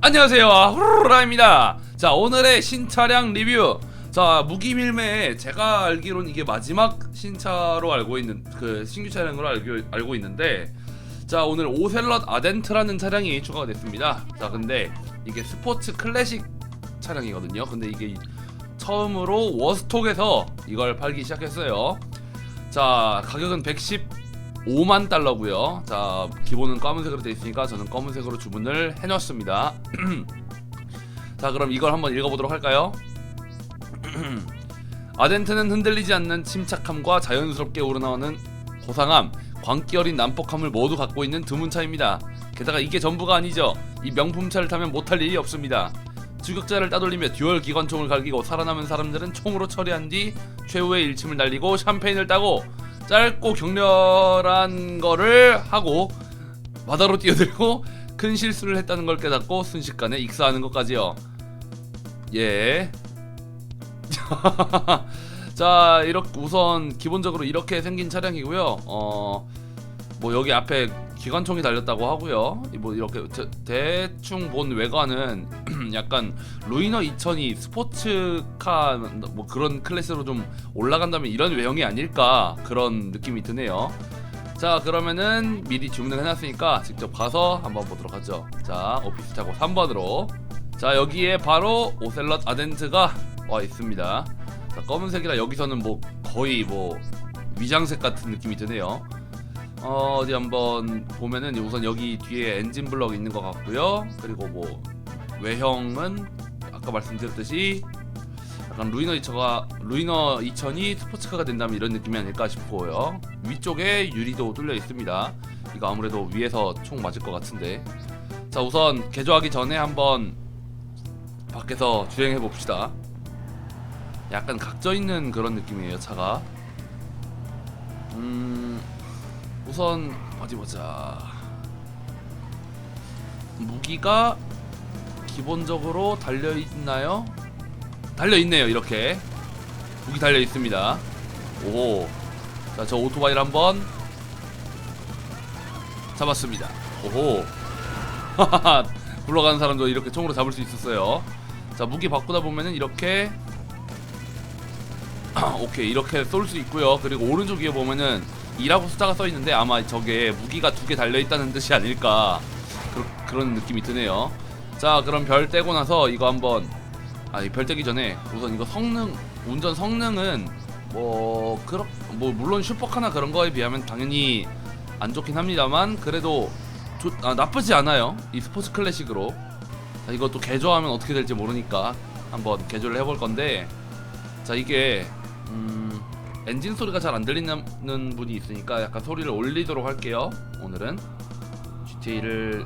안녕하세요. 후루라입니다. 자 오늘의 신차량 리뷰. 자 무기밀매에 제가 알기로는 이게 마지막 신차로 알고 있는 그 신규 차량으로 알고, 알고 있는데 자 오늘 오셀럿 아덴트라는 차량이 추가가 됐습니다. 자 근데 이게 스포츠 클래식 차량이거든요. 근데 이게 처음으로 워스톡에서 이걸 팔기 시작했어요. 자 가격은 115만 달러고요 자 기본은 검은색으로 되어 있으니까 저는 검은색으로 주문을 해놨습니다 자 그럼 이걸 한번 읽어보도록 할까요? 아덴트는 흔들리지 않는 침착함과 자연스럽게 우러나오는 고상함, 광기 어린 난폭함을 모두 갖고 있는 드문 차입니다. 게다가 이게 전부가 아니죠. 이 명품차를 타면 못할 일이 없습니다. 추격자를 따돌리며 듀얼 기관총을 갈기고 살아남은 사람들은 총으로 처리한 뒤 최후의 일침을 날리고 샴페인을 따고 짧고 격렬한 거를 하고 바다로 뛰어들고 큰 실수를 했다는 걸 깨닫고 순식간에 익사하는 것까지요. 예. 자, 이렇게 우선 기본적으로 이렇게 생긴 차량이고요. 어, 뭐 여기 앞에 기관총이 달렸다고 하고요. 뭐 이렇게 대, 충본 외관은 약간 루이너 2000이 스포츠카 뭐 그런 클래스로 좀 올라간다면 이런 외형이 아닐까 그런 느낌이 드네요. 자 그러면은 미리 주문을 해놨으니까 직접 가서 한번 보도록 하죠. 자 오피스 차고 3번으로 자 여기에 바로 오셀럿 아덴트가 와 있습니다. 자 검은색이라 여기서는 뭐 거의 뭐 위장색 같은 느낌이 드네요. 어, 어디 한번 보면은 우선 여기 뒤에 엔진 블럭 있는 것 같고요. 그리고 뭐 외형은 아까 말씀드렸듯이 약간 루이너 2000가 루이너 2000이 스포츠카가 된다면 이런 느낌이 아닐까 싶고요. 위쪽에 유리도 뚫려 있습니다. 이거 아무래도 위에서 총 맞을 것 같은데. 자 우선 개조하기 전에 한번 밖에서 주행해 봅시다. 약간 각져 있는 그런 느낌이에요 차가. 음 우선 어디 보자. 무기가 기본적으로 달려 있나요? 달려 있네요. 이렇게 무기 달려 있습니다. 오. 자, 저 오토바이를 한번 잡았습니다. 오호. 굴러가는 사람도 이렇게 총으로 잡을 수 있었어요. 자, 무기 바꾸다 보면은 이렇게 오케이 이렇게 쏠 수 있고요. 그리고 오른쪽 위에 보면은 2라고 숫자가 써 있는데 아마 저게 무기가 두 개 달려 있다는 뜻이 아닐까 그, 런 느낌이 드네요. 자, 그럼 별 떼고 나서 이거 한번 아니 별 떼기 전에 우선 이거 성능 운전 성능은 뭐 그렇 뭐 물론 슈퍼카나 그런 거에 비하면 당연히 안 좋긴 합니다만 그래도 좋, 아, 나쁘지 않아요. 이 스포츠 클래식으로 자, 이것도 개조하면 어떻게 될지 모르니까 한번 개조를 해볼 건데 자 이게 음, 엔진 소리가 잘 안 들리는 분이 있으니까 약간 소리를 올리도록 할게요. 오늘은 GTA를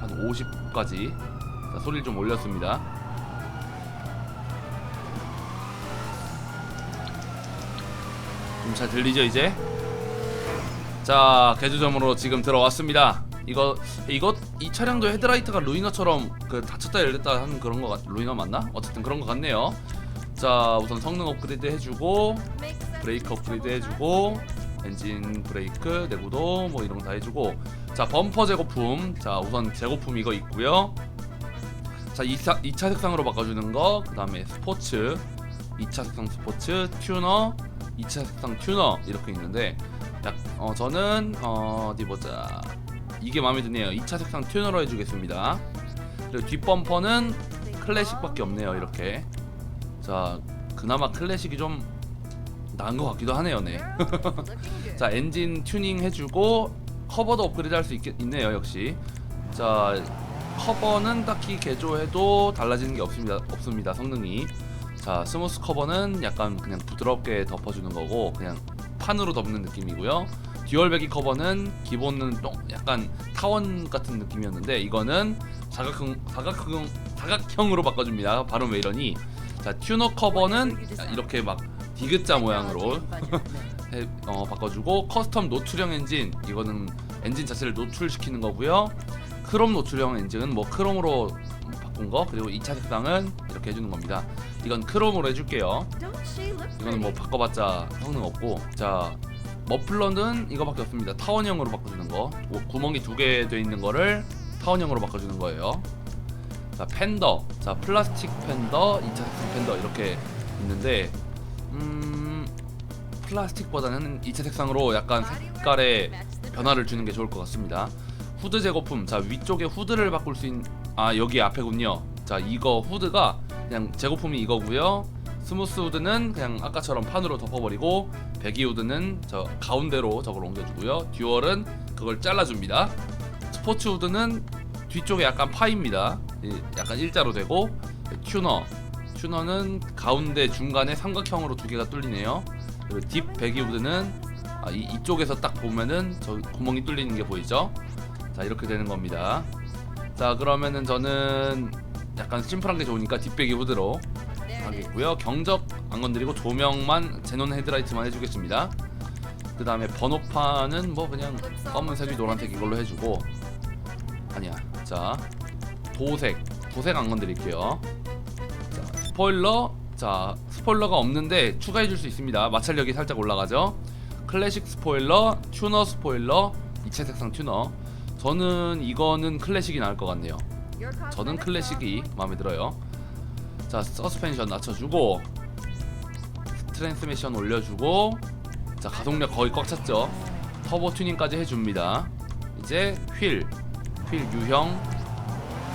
한 50까지 자, 소리를 좀 올렸습니다. 좀 잘 들리죠 이제? 자 개조점으로 지금 들어왔습니다. 이거 이거 이 차량도 헤드라이트가 루이너처럼 그 닫혔다 열렸다 하는 그런 거 같, 루이너 맞나? 어쨌든 그런 거 같네요. 자 우선 성능 업그레이드 해주고 브레이크 업그레이드 해주고 엔진 브레이크 내구도 뭐 이런 거 다 해주고 자 범퍼 제거품 자 우선 제거품 이거 있고요 자 2차, 2차 색상으로 바꿔주는 거 그 다음에 스포츠 2차 색상 스포츠 튜너 2차 색상 튜너 이렇게 있는데 약, 어, 저는 어, 어디 보자. 이게 마음에 드네요. 2차 색상 튜너로 해주겠습니다. 그리고 뒷범퍼는 클래식밖에 없네요 이렇게. 자 그나마 클래식이 좀 나은 것 같기도 하네요 네. 자 엔진 튜닝 해주고 커버도 업그레이드 할 수 있네요 역시. 자 커버는 딱히 개조해도 달라지는 게 없습니다 없습니다 성능이. 자 스무스 커버는 약간 그냥 부드럽게 덮어주는 거고 그냥 판으로 덮는 느낌이고요. 듀얼 배기 커버는 기본은 좀 약간 타원 같은 느낌이었는데 이거는 사각형 사각형 사각형으로 바꿔줍니다 발음 왜 이러니 자 튜너 커버는 이렇게 막 디귿자 모양으로 해, 어, 바꿔주고 커스텀 노출형 엔진 이거는 엔진 자체를 노출시키는 거고요 크롬 노출형 엔진은 뭐 크롬으로 바꾼 거 그리고 2차 색상은 이렇게 해주는 겁니다 이건 크롬으로 해줄게요 이거는 뭐 바꿔봤자 성능 없고 자 머플러는 이거밖에 없습니다. 타원형으로 바꿔주는 거. 오, 구멍이 두 개 돼 있는 거를 타원형으로 바꿔주는 거예요. 자 팬더, 자 플라스틱 팬더, 2차 색상 팬더 이렇게 있는데 음 플라스틱보다는 2차 색상으로 약간 색깔의 변화를 주는 게 좋을 것 같습니다. 후드 제거품, 자 위쪽에 후드를 바꿀 수 있는 아 여기 앞에군요. 자 이거 후드가 그냥 제거품이 이거고요. 스무스 후드는 그냥 아까처럼 판으로 덮어버리고 배기 후드는 저 가운데로 저걸 옮겨주고요. 듀얼은 그걸 잘라줍니다. 스포츠 후드는 뒤쪽에 약간 파입니다. 이- 약간 일자로 되고 튜너 튜너는 가운데 중간에 삼각형으로 두 개가 뚫리네요. 그리고 딥 배기 후드는 아, 이, 이쪽에서 딱 보면은 저 구멍이 뚫리는 게 보이죠? 자 이렇게 되는 겁니다. 자 그러면은 저는 약간 심플한 게 좋으니까 뒷배기 후드로 하겠고요. 경적 안 건드리고 조명만 제논 헤드라이트만 해주겠습니다. 그 다음에 번호판은 뭐 그냥 검은색이 노란색 이걸로 해주고 아니야. 자 도색 도색 안 건드릴게요. 자 스포일러 자 스포일러가 없는데 추가해 줄 수 있습니다. 마찰력이 살짝 올라가죠. 클래식 스포일러, 튜너 스포일러, 이체 색상 튜너. 저는 이거는 클래식이 나을 것 같네요. 저는 클래식이 마음에 들어요. 자 서스펜션 낮춰주고 트랜스미션 올려주고 자 가속력 거의 꽉 찼죠. 터보 튜닝까지 해줍니다. 이제 휠, 휠 유형.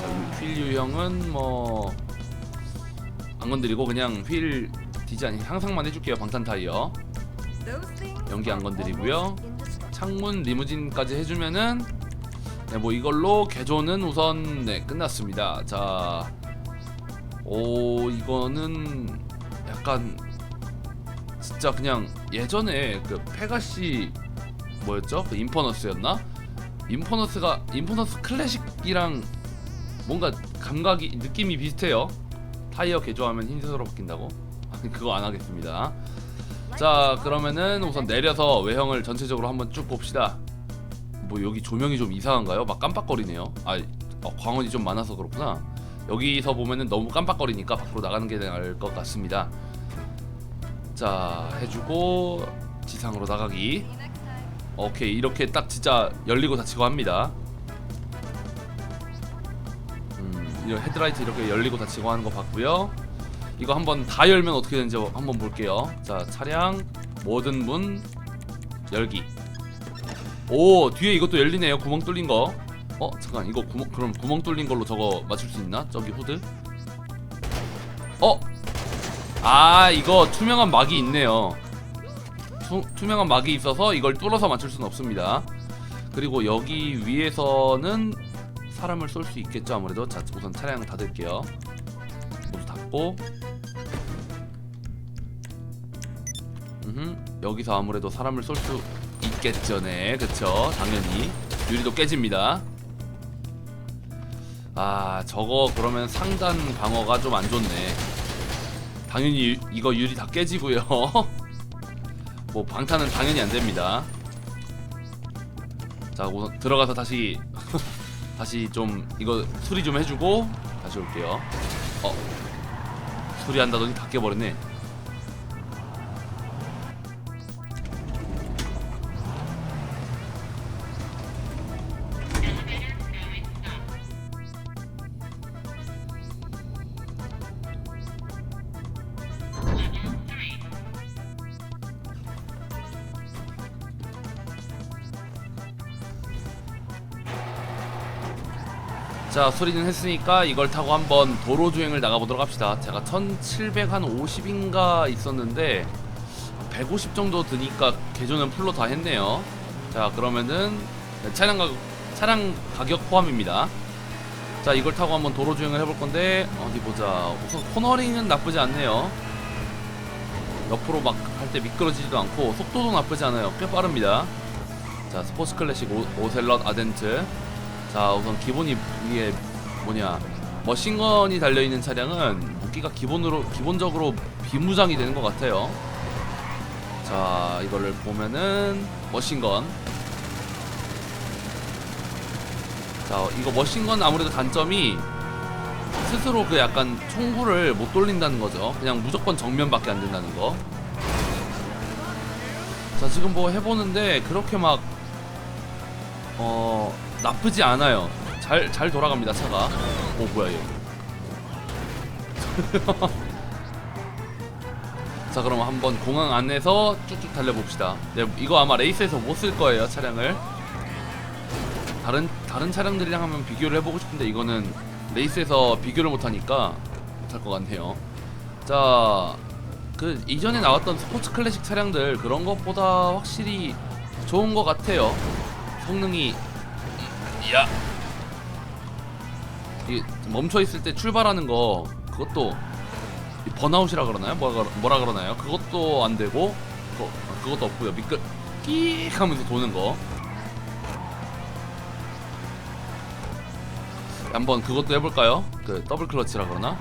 자, 휠 유형은 뭐 안 건드리고 그냥 휠 디자인 향상만 해줄게요. 방탄 타이어. 연기 안 건드리고요. 창문 리무진까지 해주면은 네, 뭐 이걸로 개조는 우선 네 끝났습니다. 자, 오 이거는 약간 진짜 그냥 예전에 그 페가시 뭐였죠? 그 인퍼너스였나? 인퍼너스가 인퍼너스 클래식이랑 뭔가 감각이 느낌이 비슷해요. 타이어 개조하면 흰색으로 바뀐다고? 아니 그거 안 하겠습니다. 자 그러면은 우선 내려서 외형을 전체적으로 한번 쭉 봅시다 뭐 여기 조명이 좀 이상한가요? 막 깜빡거리네요 아 어, 광원이 좀 많아서 그렇구나 여기서 보면은 너무 깜빡거리니까 밖으로 나가는 게 나을 것 같습니다 자 해주고 지상으로 나가기 오케이 이렇게 딱 진짜 열리고 닫히고 합니다 음, 이 헤드라이트 이렇게 열리고 닫히고 하는 거 봤고요 이거 한번 다 열면 어떻게 되는지 한번 볼게요. 자, 차량 모든 문 열기. 오, 뒤에 이것도 열리네요. 구멍 뚫린 거. 어, 잠깐. 이거 구멍 그럼 구멍 뚫린 걸로 저거 맞출 수 있나? 저기 후드. 어? 아, 이거 투명한 막이 있네요. 투, 투명한 막이 있어서 이걸 뚫어서 맞출 수는 없습니다. 그리고 여기 위에서는 사람을 쏠 수 있겠죠, 아무래도. 자, 우선 차량 닫을게요. 모두 닫고 음흠, 여기서 아무래도 사람을 쏠수 있겠죠 네 그쵸? 당연히. 유리도 깨집니다. 아 저거 그러면 상단 방어가 좀 안 좋네. 당연히 유- 이거 유리 다 깨지고요. 뭐 방탄은 당연히 안 됩니다. 자 우선 들어가서 다시 다시 좀 이거 수리 좀 해주고 다시 올게요. 어. 수리한다더니 다 깨버렸네. 자 수리는 했으니까 이걸 타고 한번 도로 주행을 나가보도록 합시다. 제가 1750인가 있었는데 150 정도 드니까 개조는 풀로 다 했네요. 자 그러면은 차량 가격, 차량 가격 포함입니다. 자 이걸 타고 한번 도로 주행을 해볼 건데 어디 보자. 우선 코너링은 나쁘지 않네요. 옆으로 막 할 때 미끄러지지도 않고 속도도 나쁘지 않아요. 꽤 빠릅니다. 자 스포츠 클래식 오, 오셀럿 아덴트 자 우선 기본이 이게 뭐냐. 머신건이 달려있는 차량은 무기가 기본으로 기본적으로 비무장이 되는 것 같아요. 자 이거를 보면은 머신건. 자 이거 머신건 아무래도 단점이 스스로 그 약간 총구를 못 돌린다는 거죠. 그냥 무조건 정면밖에 안 된다는 거. 자 지금 뭐 해보는데 그렇게 막 어 나쁘지 않아요. 잘 잘 돌아갑니다 차가. 오 뭐야 얘. 자 그럼 한번 공항 안에서 쭉쭉 달려봅시다. 네, 이거 아마 레이스에서 못 쓸 거예요 차량을. 다른 다른 차량들이랑 한번 비교를 해보고 싶은데 이거는 레이스에서 비교를 못하니까 못할 것 같네요. 자, 그 이전에 나왔던 스포츠 클래식 차량들 그런 것보다 확실히 좋은 것 같아요. 성능이 음, 야, 이 멈춰 있을 때 출발하는 거 그것도 이 번아웃이라 그러나요? 뭐라, 뭐라 그러나요? 그것도 안 되고 그거, 그것도 없고요. 미끌 끼익 하면서 도는 거. 한번 그것도 해볼까요? 그 더블 클러치라 그러나?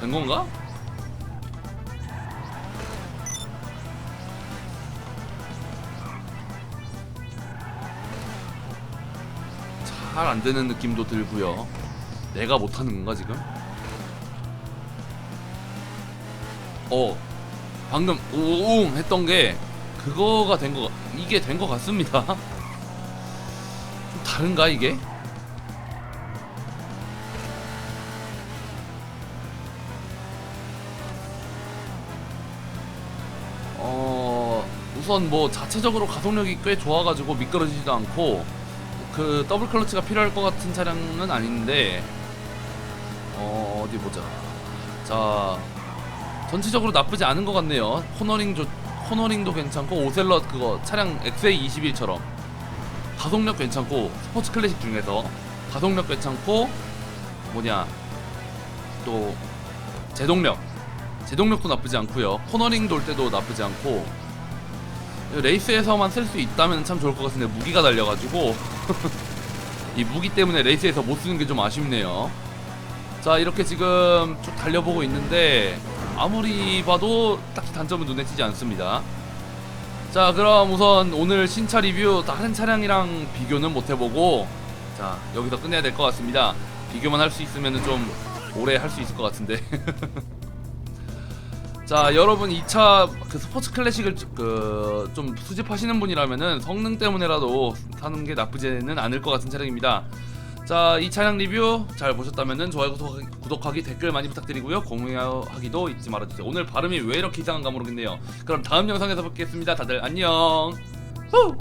된 건가? 잘 안 되는 느낌도 들고요. 내가 못하는 건가 지금? 어, 방금 우웅 했던 게 그거가 된 거, 이게 된 거 같습니다. 좀 다른가 이게? 어 우선 뭐 자체적으로 가속력이 꽤 좋아가지고 미끄러지지도 않고 그 더블 클러치가 필요할 것 같은 차량은 아닌데 어 어디 보자. 자 전체적으로 나쁘지 않은 것 같네요. 코너링 조, 코너링도 괜찮고 오셀럿 그거 차량 XA21처럼 가속력 괜찮고 스포츠 클래식 중에서 가속력 괜찮고 뭐냐 또 제동력. 제동력도 나쁘지 않고요. 코너링 돌 때도 나쁘지 않고 레이스에서만 쓸 수 있다면 참 좋을 것 같은데 무기가 달려가지고 이 무기 때문에 레이스에서 못 쓰는 게 좀 아쉽네요. 자 이렇게 지금 쭉 달려보고 있는데 아무리 봐도 딱히 단점은 눈에 띄지 않습니다. 자 그럼 우선 오늘 신차 리뷰 다른 차량이랑 비교는 못 해보고 자 여기서 끝내야 될 것 같습니다. 비교만 할 수 있으면 좀 오래 할 수 있을 것 같은데 자 여러분 2차 그 스포츠 클래식을 그 좀 수집하시는 분이라면은 성능 때문에라도 사는 게 나쁘지는 않을 것 같은 차량입니다. 자 이 차량 리뷰 잘 보셨다면은 좋아요 구독하기, 구독하기 댓글 많이 부탁드리고요. 공유하기도 잊지 말아주세요. 오늘 발음이 왜 이렇게 이상한가 모르겠네요. 그럼 다음 영상에서 뵙겠습니다. 다들 안녕. 후!